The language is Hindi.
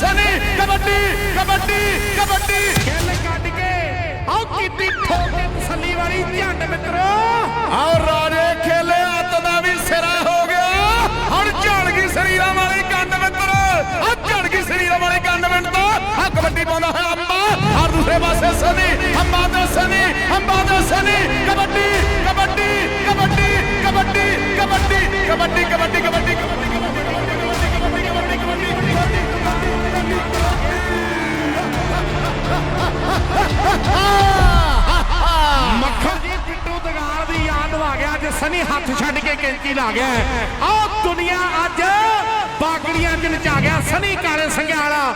सनी कबड्डी कबड्डी कबड्डी। खेल काट के आओ की दिखो सनी वाली झंड मित्रो। आओ राजे खेले आतना भी सिरा हो गया। हर चढ़ गई शरीर वाली कंड मित्रो हर चढ़ गई शरीर वाली कंड मित्रो। हाँ कबड्डी बोला है अम्मा। और दूसरे पास सनी अम्मा तो सनी अम्मा तो सनी। कबड्डी कबड्डी कबड्डी कबड्डी कबड्डी कबड्डी ਸਨੀ ਹੱਥ ਛੱਡ ਕੇ ਕੈਂਚੀ ਲਾ ਗਿਆ ਆਹ ਦੁਨੀਆ ਅੱਜ ਬਾਗੜੀਆਂ ਚ ਨਚਾ ਗਿਆ ਸਨੀ ਕਾਲੇ ਸੰਘਿਆਲਾ